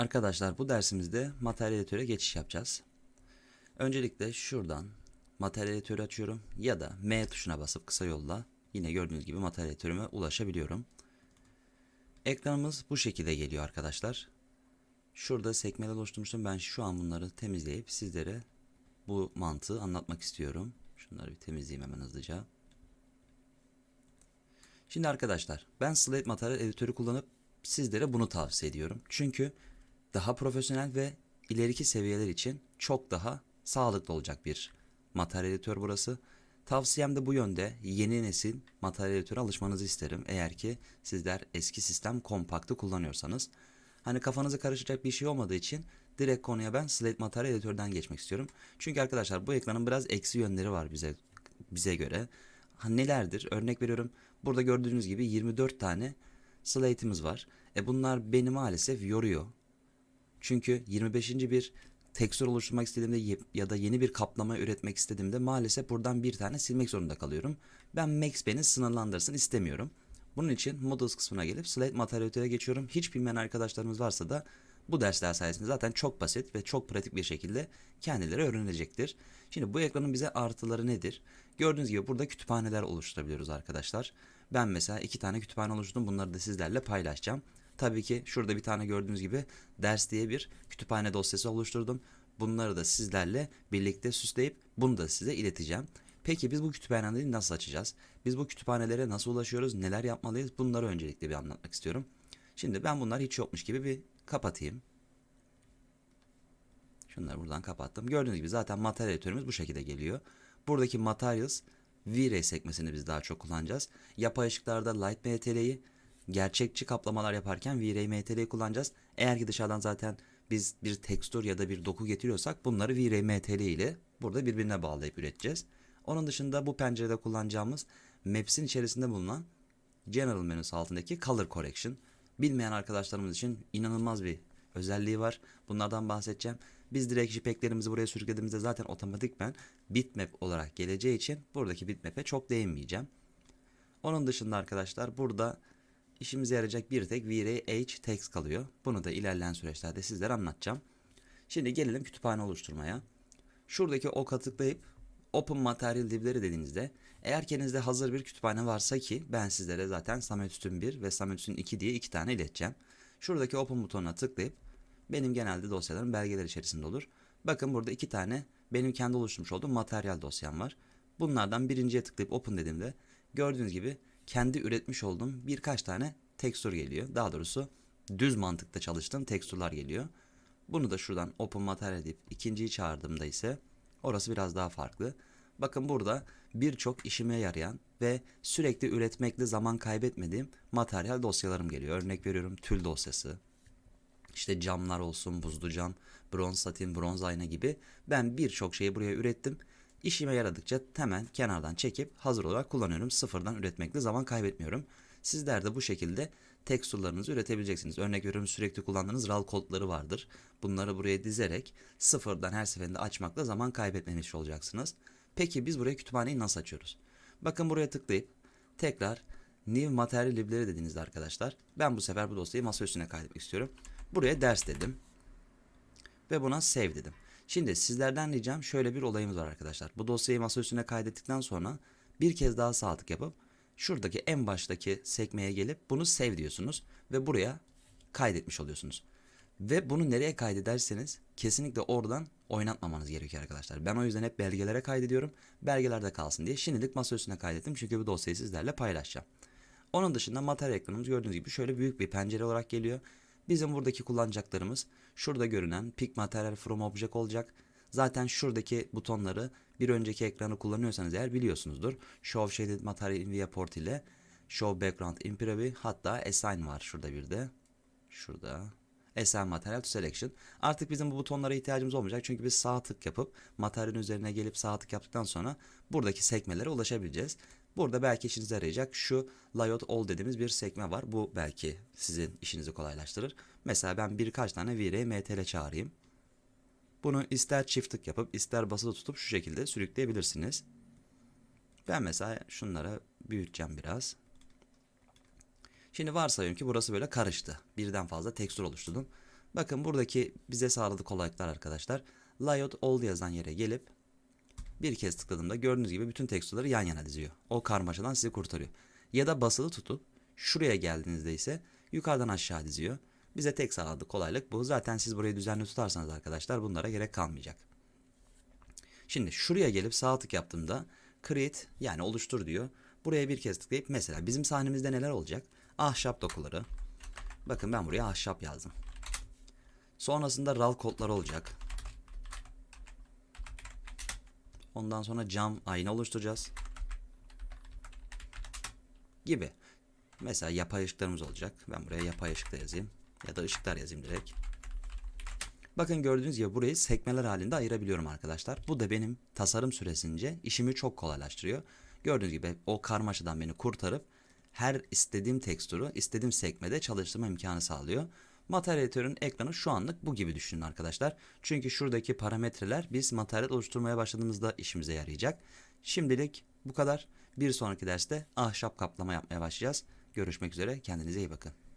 Arkadaşlar bu dersimizde materyal geçiş yapacağız. Öncelikle şuradan materyal açıyorum ya da M tuşuna basıp kısa yolla yine gördüğünüz gibi materyal ulaşabiliyorum. Ekranımız bu şekilde geliyor arkadaşlar. Şurada sekmeler oluşturmuştum. Ben şu an bunları temizleyip sizlere bu mantığı anlatmak istiyorum. Şunları bir temizleyeyim hemen hızlıca. Şimdi arkadaşlar ben Slate Materyal Editörü kullanıp sizlere bunu tavsiye ediyorum. Çünkü daha profesyonel ve ileriki seviyeler için çok daha sağlıklı olacak bir materyal editör burası. Tavsiyem de bu yönde yeni nesil materyal editöre alışmanızı isterim. Eğer ki sizler eski sistem kompaktı kullanıyorsanız. Hani kafanızı karıştıracak bir şey olmadığı için direkt konuya ben Slate Materyal Editör'den geçmek istiyorum. Çünkü arkadaşlar bu ekranın biraz eksi yönleri var bize bize göre. Ha, nelerdir? Örnek veriyorum. Burada gördüğünüz gibi 24 tane slate'imiz var. E bunlar beni maalesef yoruyor. Çünkü 25. bir tekstür oluşturmak istediğimde ya da yeni bir kaplama üretmek istediğimde maalesef buradan bir tane silmek zorunda kalıyorum. Ben Max beni sınırlandırsın istemiyorum. Bunun için Models kısmına gelip Slate Materyal'e geçiyorum. Hiç bilmeyen arkadaşlarımız varsa da bu dersler sayesinde zaten çok basit ve çok pratik bir şekilde kendileri öğrenecektir. Şimdi bu ekranın bize artıları nedir? Gördüğünüz gibi burada kütüphaneler oluşturabiliyoruz arkadaşlar. Ben mesela iki tane kütüphane oluşturdum. Bunları da sizlerle paylaşacağım. Tabii ki şurada bir tane gördüğünüz gibi ders diye bir kütüphane dosyası oluşturdum. Bunları da sizlerle birlikte süsleyip bunu da size ileteceğim. Peki biz bu kütüphaneleri nasıl açacağız? Biz bu kütüphanelere nasıl ulaşıyoruz? Neler yapmalıyız? Bunları öncelikle bir anlatmak istiyorum. Şimdi ben bunlar hiç yokmuş gibi bir kapatayım. Şunları buradan kapattım. Gördüğünüz gibi zaten materyal editörümüz bu şekilde geliyor. Buradaki materials V-Ray sekmesini biz daha çok kullanacağız. Yapay ışıklarda Light MTL'yi, gerçekçi kaplamalar yaparken V-Ray MTL'yi kullanacağız. Eğer ki dışarıdan zaten biz bir tekstür ya da bir doku getiriyorsak bunları V-Ray MTL ile burada birbirine bağlayıp üreteceğiz. Onun dışında bu pencerede kullanacağımız Maps'in içerisinde bulunan General menüsü altındaki Color Correction. Bilmeyen arkadaşlarımız için inanılmaz bir özelliği var. Bunlardan bahsedeceğim. Biz direkt JPEG'lerimizi buraya sürüklediğimizde zaten otomatikmen bitmap olarak geleceği için buradaki bitmap'e çok değinmeyeceğim. Onun dışında arkadaşlar burada işimize yarayacak bir tek V-Ray H text kalıyor. Bunu da ilerleyen süreçlerde sizlere anlatacağım. Şimdi gelelim kütüphane oluşturmaya. Şuradaki oka tıklayıp Open Material Lib'leri dediğinizde eğer ki elinizde hazır bir kütüphane varsa ki ben sizlere zaten Samet Üstün 1 ve Samet Üstün 2 diye iki tane ileteceğim. Şuradaki Open butonuna tıklayıp benim genelde dosyalarım belgeler içerisinde olur. Bakın burada iki tane benim kendi oluşturmuş olduğum materyal dosyam var. Bunlardan birinciye tıklayıp Open dediğimde gördüğünüz gibi kendi üretmiş olduğum birkaç tane tekstür geliyor. Daha doğrusu düz mantıkta çalıştığım tekstürler geliyor. Bunu da şuradan Open Material deyip ikinciyi çağırdığımda ise orası biraz daha farklı. Bakın burada birçok işime yarayan ve sürekli üretmekle zaman kaybetmediğim materyal dosyalarım geliyor. Örnek veriyorum tül dosyası, işte camlar olsun, buzlu cam, bronz satin, bronz ayna gibi ben birçok şeyi buraya ürettim. İşime yaradıkça hemen kenardan çekip hazır olarak kullanıyorum. Sıfırdan üretmekle zaman kaybetmiyorum. Sizler de bu şekilde teksturlarınızı üretebileceksiniz. Örnek veriyorum sürekli kullandığınız RAL kodları vardır. Bunları buraya dizerek sıfırdan her seferinde açmakla zaman kaybetmemiş olacaksınız. Peki biz buraya kütüphaneyi nasıl açıyoruz? Bakın buraya tıklayıp tekrar New Material Lib'leri dediğinizde arkadaşlar ben bu sefer bu dosyayı masa üstüne kaydetmek istiyorum. Buraya ders dedim. Ve buna save dedim. Şimdi sizlerden ricam şöyle bir olayımız var arkadaşlar. Bu dosyayı masa üstüne kaydettikten sonra bir kez daha sağ tık yapıp şuradaki en baştaki sekmeye gelip bunu save diyorsunuz ve buraya kaydetmiş oluyorsunuz. Ve bunu nereye kaydederseniz kesinlikle oradan oynatmamanız gerekiyor arkadaşlar. Ben o yüzden hep belgelere kaydediyorum. Belgelerde kalsın diye şimdilik masa üstüne kaydettim çünkü bu dosyayı sizlerle paylaşacağım. Onun dışında materyal ekranımız gördüğünüz gibi şöyle büyük bir pencere olarak geliyor. Bizim buradaki kullanacaklarımız şurada görünen Pick Material From Object olacak. Zaten şuradaki butonları bir önceki ekranı kullanıyorsanız eğer biliyorsunuzdur. Show Shaded Material in Viewport ile Show Background in Preview hatta Assign var şurada bir de. Şurada. Assign Material to Selection. Artık bizim bu butonlara ihtiyacımız olmayacak. Çünkü biz sağ tık yapıp materyalin üzerine gelip sağ tık yaptıktan sonra buradaki sekmelere ulaşabileceğiz. Burada belki işinize yarayacak şu layout all dediğimiz bir sekme var. Bu belki sizin işinizi kolaylaştırır. Mesela ben birkaç tane V-Ray MTL çağırayım. Bunu ister çift tık yapıp ister basılı tutup şu şekilde sürükleyebilirsiniz. Ben mesela şunlara büyüteceğim biraz. Şimdi varsayıyorum ki burası böyle karıştı. Birden fazla tekstür oluşturdum. Bakın buradaki bize sağladığı kolaylıklar arkadaşlar. Layout All yazan yere gelip bir kez tıkladığımda gördüğünüz gibi bütün tekstürleri yan yana diziyor. O karmaşadan sizi kurtarıyor. Ya da basılı tutup şuraya geldiğinizde ise yukarıdan aşağı diziyor. Bize tek sağladığı kolaylık bu. Zaten siz burayı düzenli tutarsanız arkadaşlar bunlara gerek kalmayacak. Şimdi şuraya gelip sağ tık yaptığımda create yani oluştur diyor. Buraya bir kez tıklayıp mesela bizim sahnemizde neler olacak? Ahşap dokuları. Bakın ben buraya ahşap yazdım. Sonrasında RAL kodları olacak. Ondan sonra cam ayna oluşturacağız. Gibi. Mesela yapay ışıklarımız olacak. Ben buraya yapay ışık da yazayım. Ya da ışıklar yazayım direkt. Bakın gördüğünüz gibi burayı sekmeler halinde ayırabiliyorum arkadaşlar. Bu da benim tasarım süresince işimi çok kolaylaştırıyor. Gördüğünüz gibi o karmaşadan beni kurtarıp her istediğim tekstürü istediğim sekmede çalıştırma imkanı sağlıyor. Materyal editörün ekranı şu anlık bu gibi düşünün arkadaşlar. Çünkü şuradaki parametreler biz materyal oluşturmaya başladığımızda işimize yarayacak. Şimdilik bu kadar. Bir sonraki derste ahşap kaplama yapmaya başlayacağız. Görüşmek üzere. Kendinize iyi bakın.